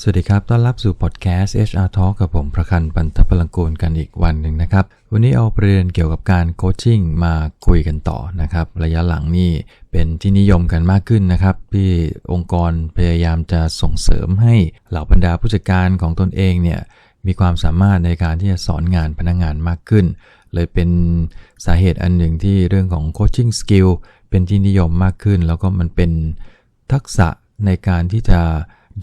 สวัสดีครับ ต้อนรับสู่พอดแคสต์ HR Talk กับผมประคันปันทพลังกูลกันอีกวันหนึ่งนะครับ วันนี้เอาประเด็นเกี่ยวกับการโคชชิ่งมาคุยกันต่อนะครับ ระยะหลังนี่เป็นที่นิยมกันมากขึ้นนะครับ ที่องค์กรพยายามจะส่งเสริมให้เหล่าบรรดาผู้จัดการของตนเองเนี่ยมีความสามารถในการที่จะสอนงานพนักงงานมากขึ้น เลยเป็นสาเหตุอันหนึ่งที่เรื่องของโคชชิ่งสกิลเป็นที่นิยมมากขึ้น แล้วก็มันเป็นทักษะในการที่จะ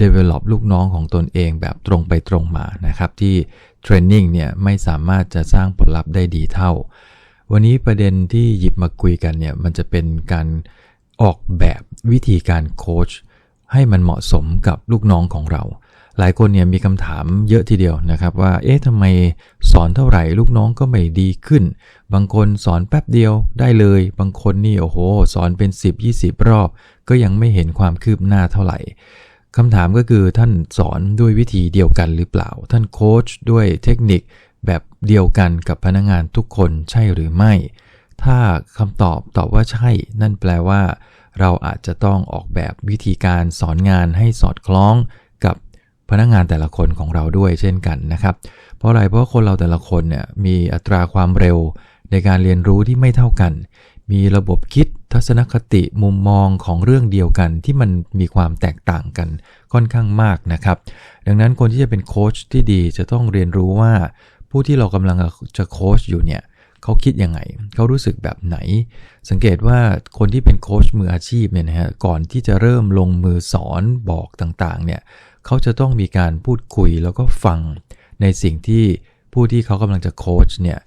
develop ลูกน้องของตนเองแบบตรงไปตรงมานะครับ ที่เทรนนิ่งเนี่ยไม่สามารถจะสร้างผลลัพธ์ได้ดีเท่า วันนี้ประเด็นที่หยิบมาคุยกันเนี่ยมันจะเป็นการออกแบบวิธีการโค้ชให้มันเหมาะสมกับลูกน้องของเรา หลายคนเนี่ยมีคำถามเยอะทีเดียวนะครับว่า เอ๊ะทำไมสอนเท่าไหร่ลูกน้องก็ไม่ดีขึ้น บางคนสอนแป๊บเดียวได้เลย บางคนนี่โอ้โห สอนเป็น 10-20 รอบ ก็ยังไม่เห็นความคืบหน้าเท่าไหร่ คำถามก็คือท่านสอนด้วยวิธีเดียวกันหรือเปล่า ท่านโค้ชด้วยเทคนิคแบบเดียวกันกับพนักงงานทุกคนใช่หรือไม่ ถ้าคำตอบตอบว่าใช่ นั่นแปลว่า เราอาจจะต้องออกแบบวิธีการสอนงานให้สอดคล้องกับพนักงงานแต่ละคนของเราด้วยเช่นกันนะครับ เพราะอะไรเพราะคนเราแต่ละคนเนี่ยมีอัตราความเร็วในการเรียนรู้ที่ไม่เท่ากัน มีระบบคิดทัศนคติมุมมองของเรื่องเดียวกันที่มันมีความแตกต่างกันค่อนข้างมากนะครับ ดังนั้นคนที่จะเป็นโค้ชที่ดีจะต้องเรียนรู้ว่าผู้ที่เรากำลังจะโค้ชอยู่เนี่ยเขาคิดยังไง เขารู้สึกแบบไหน สังเกตว่าคนที่เป็นโค้ชมืออาชีพเนี่ยนะฮะก่อนที่จะเริ่มลงมือสอนบอกต่างๆเนี่ยเขาจะต้องมีการพูดคุยแล้วก็ฟังในสิ่งที่ผู้ที่เขากำลังจะโค้ชเนี่ย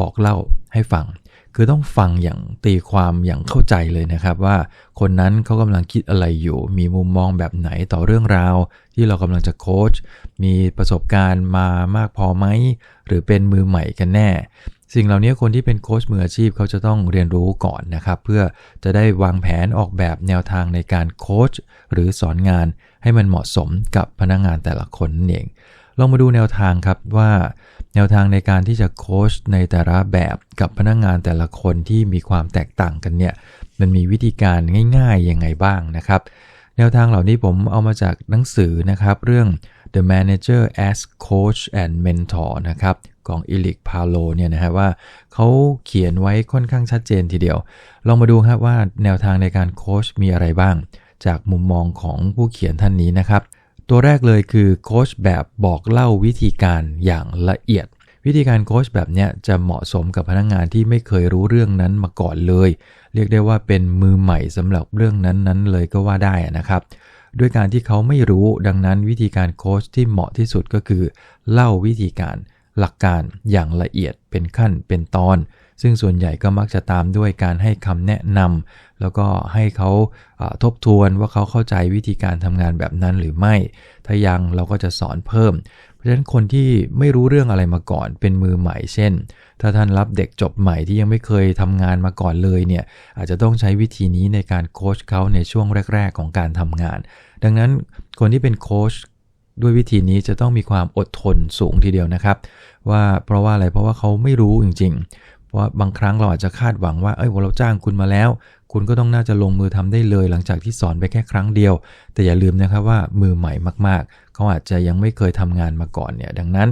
บอกเล่าให้ฟัง คือต้องฟังอย่างตีความอย่างเข้าใจเลยนะครับ ว่าคนนั้นเขากำลังคิดอะไรอยู่ มีมุมมองแบบไหนต่อเรื่องราว ที่เรากำลังจะโค้ชมีประสบการณ์มามากพอไหมหรือเป็นมือใหม่กันแน่ สิ่งเหล่านี้คนที่เป็นโค้ชมืออาชีพเขาจะต้องเรียนรู้ก่อนนะครับ เพื่อจะได้วางแผนออกแบบแนวทางในการโค้ชหรือสอนงานให้มันเหมาะสมกับพนักงงานแต่ละคนนั่นเองลองมาดูแนวทางครับว่า แนวทางในการที่จะโค้ชในแต่ละแบบกับพนักงงานแต่ละคนที่มีความแตกต่างกันเนี่ยมันมีวิธีการง่ายๆยังไงบ้างนะครับ แนวทางเหล่านี้ผมเอามาจากหนังสือนะครับ เรื่อง The Manager as Coach and Mentor นะครับของอิลิกพาโลเนี่ยนะฮะว่าเขาเขียนไว้ค่อนข้างชัดเจนทีเดียว ลองมาดูครับว่าแนวทางในการโค้ชมีอะไรบ้าง จากมุมมองของผู้เขียนท่านนี้นะครับ ตัวแรกเลยคือโค้ชแบบบอกเล่าวิธีการอย่างละเอียด วิธีการโค้ชแบบนี้จะเหมาะสมกับพนักงงานที่ไม่เคยรู้เรื่องนั้นมาก่อนเลย เรียกได้ว่าเป็นมือใหม่สำหรับเรื่องนั้นๆ เลยก็ว่าได้นะครับด้วยการที่เขาไม่รู้ดังนั้นวิธีการโค้ชที่เหมาะที่สุดก็คือ เล่าวิธีการหลักการอย่างละเอียดเป็นขั้นเป็นตอน ซึ่งส่วนใหญ่ก็มักจะตามด้วยการให้คำแนะนำแล้วก็ให้เขาทบทวนว่าเขาเข้าใจวิธีการทำงานแบบนั้นหรือไม่ ถ้ายังเราก็จะสอนเพิ่ม เพราะฉะนั้นคนที่ไม่รู้เรื่องอะไรมาก่อนเป็นมือใหม่เช่น ถ้าท่านรับเด็กจบใหม่ที่ยังไม่เคยทำงานมาก่อนเลยเนี่ยอาจจะต้องใช้วิธีนี้ในการโค้ชเขาในช่วงแรก ๆ ของการทำงาน ดังนั้นคนที่เป็นโค้ชด้วยวิธีนี้จะต้องมีความอดทนสูงทีเดียวนะครับ ว่าเพราะว่าอะไรเพราะว่าเขาไม่รู้จริง พราะบางครั้งเราอาจจะคาดหวังว่า เอ้ยเราจ้างคุณมาแล้ว คุณก็ต้องน่าจะลงมือทำได้เลย หลังจากที่สอนไปแค่ครั้งเดียว แต่อย่าลืมนะครับว่ามือใหม่มากๆ เขาอาจจะยังไม่เคยทำงานมาก่อนเนี่ย ดังนั้น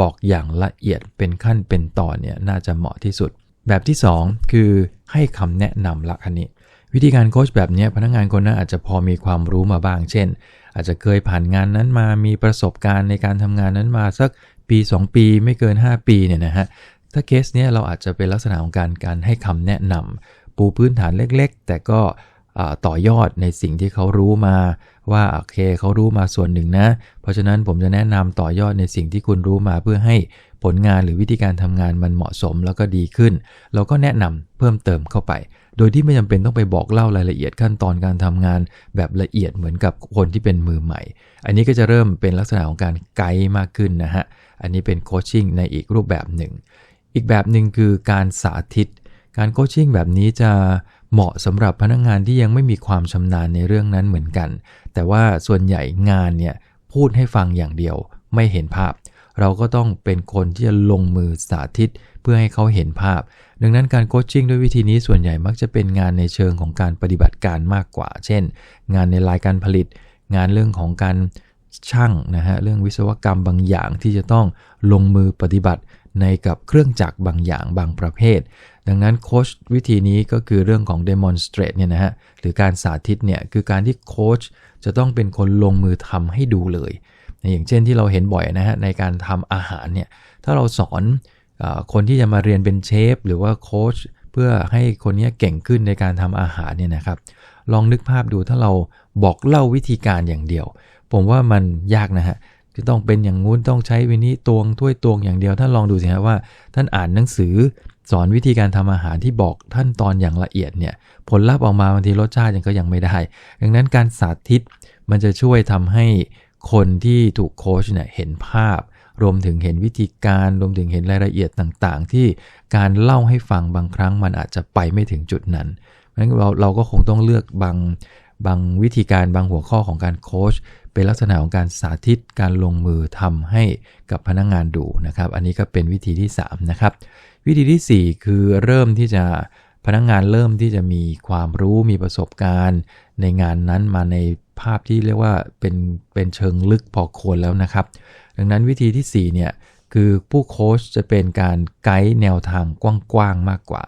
บอกอย่างละเอียดเป็นขั้นเป็นตอนเนี่ยน่าจะเหมาะที่สุด แบบที่ 2 คือให้คำแนะนำละคันนี้ วิธีการโค้ชแบบนี้พนักงานคนนั้นอาจจะพอมีความรู้มาบ้าง เช่น อาจจะเคยผ่านงานนั้นมามีประสบการณ์ในการทำงานนั้นมาสักปี 2 ปีไม่เกิน 5 ปีเนี่ยนะฮะ ถ้าเคสเนี้ยเราอาจจะเป็นลักษณะของการการให้คำแนะนำปูพื้นฐานเล็กๆ แต่ก็ต่อยอดในสิ่งที่เขารู้มาว่าโอเคเขารู้มาส่วนหนึ่งนะ เพราะฉะนั้นผมจะแนะนำต่อยอดในสิ่งที่คุณรู้มาเพื่อให้ผลงานหรือวิธีการทำงานมันเหมาะสมแล้วก็ดีขึ้น เราก็แนะนำเพิ่มเติมเข้าไป โดยที่ไม่จำเป็นต้องไปบอกเล่ารายละเอียดขั้นตอนการทำงานแบบละเอียดเหมือนกับคนที่เป็นมือใหม่ อันนี้ก็จะเริ่มเป็นลักษณะของการไกด์มากขึ้นนะฮะ อันนี้เป็นโคชชิ่งในอีกรูปแบบหนึ่ง อีกแบบหนึ่งคือการสาธิต การโคชชิ่งแบบนี้จะเหมาะสำหรับพนักงงานที่ยังไม่มีความชำนาญในเรื่องนั้นเหมือนกัน แต่ว่าส่วนใหญ่งานเนี่ยพูดให้ฟังอย่างเดียวไม่เห็นภาพ เราก็ต้องเป็นคนที่จะลงมือสาธิตเพื่อให้เขาเห็นภาพ ดังนั้นการโคชชิ่งด้วยวิธีนี้ส่วนใหญ่มักจะเป็นงานในเชิงของการปฏิบัติการมากกว่า เช่น งานในรายการผลิต งานเรื่องของการช่างนะฮะเรื่องวิศวกรรมบางอย่างที่จะต้องลงมือปฏิบัติ ในกับเครื่องจักรบางอย่างบางประเภท ดังนั้นโค้ชวิธีนี้ก็คือเรื่องของ demonstrate เนี่ยนะฮะหรือการสาธิตเนี่ยคือการที่โค้ชจะต้องเป็นคนลงมือทำให้ดูเลย อย่างเช่นที่เราเห็นบ่อยนะฮะในการทำอาหารเนี่ยถ้าเราสอนอคนที่จะมาเรียนเป็นเชฟหรือว่าโค้ชเพื่อให้คนนี้เก่งขึ้นในการทำอาหารเนี่ยนะครับลองนึกภาพดูถ้าเราบอกเล่าวิธีการอย่างเดียว ผมว่ามันยากนะฮะ จะต้องเป็นอย่างงู้นต้องใช้วินิตวงถ้วยตวงอย่างเดียวท่านลองดูสิฮะว่า ท่านอ่านหนังสือสอนวิธีการทำอาหารที่บอกท่านตอนอย่างละเอียดเนี่ยผลลัพธ์ออกมาบางทีรสชาติยังก็ยังไม่ได้ ดังนั้นการสาธิตมันจะช่วยทำให้คนที่ถูกโค้ชเนี่ยเห็นภาพ รวมถึงเห็นวิธีการรวมถึงเห็นรายละเอียดต่างๆ ที่การเล่าให้ฟังบางครั้งมันอาจจะไปไม่ถึงจุดนั้นเพราะฉะนั้นเราเราก็คงต้องเลือกบาง บางวิธีการบางหัวข้อของการโค้ชเป็นลักษณะของการสาธิตการลงมือทำให้กับพนักงงานดูนะครับ อันนี้ก็เป็นวิธีที่ 3 นะครับ วิธีที่ 4 คือเริ่มที่จะพนักงงานเริ่มที่จะมีความรู้มีประสบการณ์ ในงานนั้นมาในภาพที่เรียกว่าเป็นเป็นเชิงลึกพอควรแล้วนะครับ ดังนั้นวิธีที่ 4 เนี่ยคือผู้โค้ชจะเป็นการไกด์แนวทางกว้างๆมากกว่า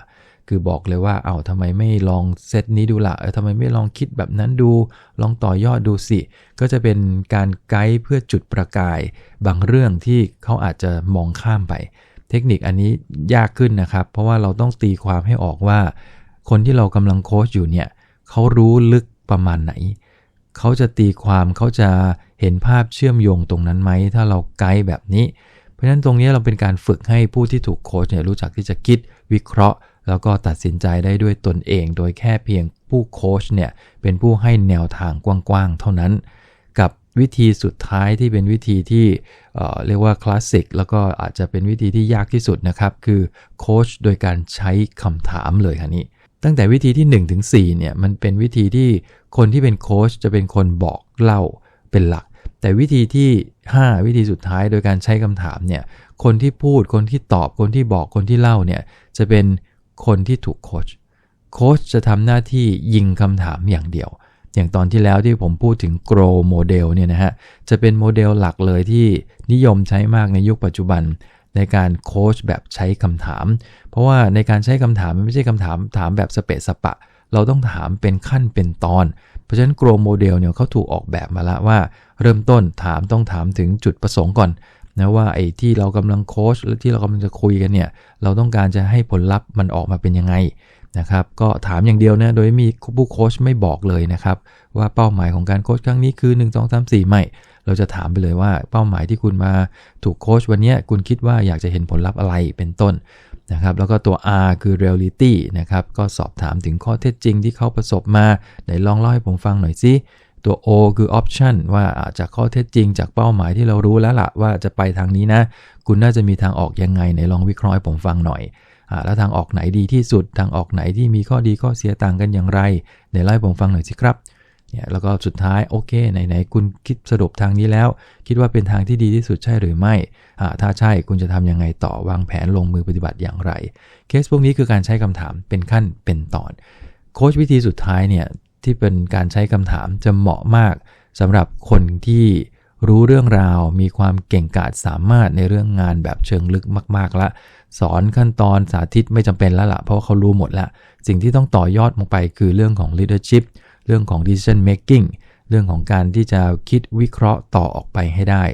คือบอกเลยว่าเอา้าทำไมไม่ลองเซตนี้ดูละเออทำไมไม่ลองคิดแบบนั้นดู ลองต่อยอดดูสิ ก็จะเป็นการไกด์เพื่อจุดประกาย บางเรื่องที่เขาอาจจะมองข้ามไป เทคนิคอันนี้ยากขึ้นนะครับ เพราะว่าเราต้องตีความให้ออกว่า คนที่เรากำลังโค้ชอยู่เนี่ยเขารู้ลึกประมาณไหน เขาจะตีความเขาจะเห็นภาพเชื่อมโยงตรงนั้นไหม ถ้าเราไกด์แบบนี้ เพราะฉะนั้นตรงนี้เราเป็นการฝึกให้ผู้ที่ถูกโค้ชเนี่ยรู้จักที่จะคิดวิเคราะห์ แล้วก็ตัดสินใจได้ด้วยตนเอง โดยแค่เพียงผู้โค้ชเนี่ยเป็นผู้ให้แนวทางกว้างๆเท่านั้น กับวิธีสุดท้ายที่เป็นวิธีที่เเรียกว่าคลาสสิกแล้วก็อาจจะเป็นวิธีที่ยากที่สุดนะครับ คือโค้ชโดยการใช้คำถามเลยคันนี้ตั้งแต่วิธีที่1ถึง4เนี่ยมันเป็นวิธีที่คนที่เป็นโค้ชจะเป็นคนบอกเล่าเป็นหลัก แต่วิธีที่ 5 วิธีสุดท้ายโดยการใช้คำถามเนี่ยคนที่พูดคนที่ตอบคนที่บอกคนที่เล่าเนี่ยจะเป็น คนที่ถูกโคชโคชจะทำหน้าที่ยิงคำถามอย่างเดียว อย่างตอนที่แล้วที่ผมพูดถึง grow model เนี่ยนะฮะจะเป็นโมเดลหลักเลยที่นิยมใช้มากในยุคปัจจุบันในการโค้ชแบบใช้คำถาม เพราะว่าในการใช้คำถามมันไม่ใช่คำถามถามแบบสเปะสปะ เราต้องถามเป็นขั้นเป็นตอน เพราะฉะนั้น grow model เนี่ยเขาถูกออกแบบมาแล้วว่า เริ่มต้นถามต้องถามถึงจุดประสงค์ก่อน นะว่าไอ้ที่เรากำลังโค้ชและที่เรากำลังจะคุยกันเนี่ยเราต้องการจะให้ผลลัพธ์มันออกมาเป็นยังไงนะครับก็ถามอย่างเดียวนะโดยมีผู้โค้ชไม่บอกเลยนะครับว่าเป้าหมายของการโค้ชครั้งนี้คือ 1 2 3 4 ไม่ เราจะถามไปเลยว่าเป้าหมายที่คุณมาถูกโค้ชวันนี้คุณคิดว่าอยากจะเห็นผลลัพธ์อะไรเป็นต้นนะครับแล้วก็ตัว R คือ reality นะครับก็สอบถามถึงข้อเท็จจริงที่เขาประสบมาไหนลองเล่าให้ผมฟังหน่อยสิ ตัว O คือ option ว่าจากข้อเท็จจริงจากเป้าหมายที่เรารู้แล้วละ่ะว่าจะไปทางนี้นะ คุณน่าจะมีทางออกยังไงในลองวิเคราะห์ให้ผมฟังหน่อยอแล้วทางออกไหนดีที่สุดทางออกไหนที่มีข้อดีข้อเสียต่างกันอย่างไรเดี๋ยวเล่าให้ผมฟังหน่อยสิครับเนี่ยแล้วก็สุดท้ายโอเคไหนๆคุณคิดสรุปทางนี้แล้ว คิดว่าเป็นทางที่ดีที่สุดใช่หรือไม่ ถ้าใช่คุณจะทำยังไงต่อวางแผนลงมือปฏิบัติอย่างไร เคสพวกนี้คือการใช้คำถามเป็นขั้นเป็นตอน โค้ชวิธีสุดท้ายเนี่ย ที่เป็นการใช้คำถามจะเหมาะมากสำหรับคนที่รู้เรื่องราวมีความเก่งกาจสามารถในเรื่องงานแบบเชิงลึกมาก ๆละสอนขั้นตอนสาธิตไม่จำเป็นแล้วละ่ะ เพราะาเขารู้หมดล้วสิ่งที่ต้องต่อยอดลงไปคือเรื่องของ leadership เรื่องของ decision making เรื่องของการที่จะคิดวิเคราะห์ต่อออกไปให้ได้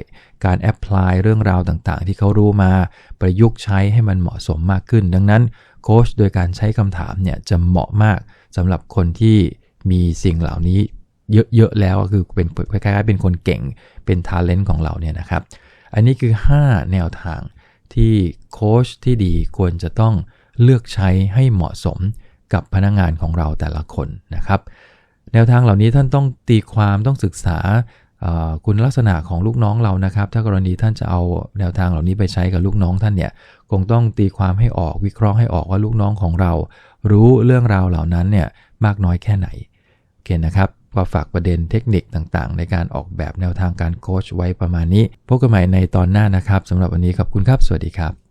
การแอพพลายเรื่องราวต่างๆ ที่เขารู้มา ประยุกต์ใช้ให้มันเหมาะสมมากขึ้น ดังนั้นโค้ชโดยการใช้คำถามเนี่ยจะเหมาะมากสำหรับคนที่ มีสิ่งเหล่านี้เยอะๆแล้วก็คือเป็นคล้ายๆเป็นคนเก่งเป็นทาเลนต์ของเราเนี่ยนะครับ อันนี้คือ 5 แนวทางที่โค้ชที่ดีควรจะต้องเลือกใช้ให้เหมาะสมกับพนักงงานของเราแต่ละคนนะครับ แนวทางเหล่านี้ท่านต้องตีความต้องศึกษาคุณลักษณะของลูกน้องเรานะครับ ถ้ากรณีท่านจะเอาแนวทางเหล่านี้ไปใช้กับลูกน้องท่านเนี่ยคงต้องตีความให้ออกวิเคราะห์ให้ออกว่าลูกน้องของเรา รู้เรื่องราวเหล่านั้นเนี่ยมากน้อยแค่ไหน อเคนะครับก็ฝากประเด็นเทคนิคต่างๆ ในการออกแบบแนวทางการโค้ชไว้ประมาณนี้ พบกันใหม่ในตอนหน้านะครับสำหรับวันนี้ขอบคุณครับ สวัสดีครับ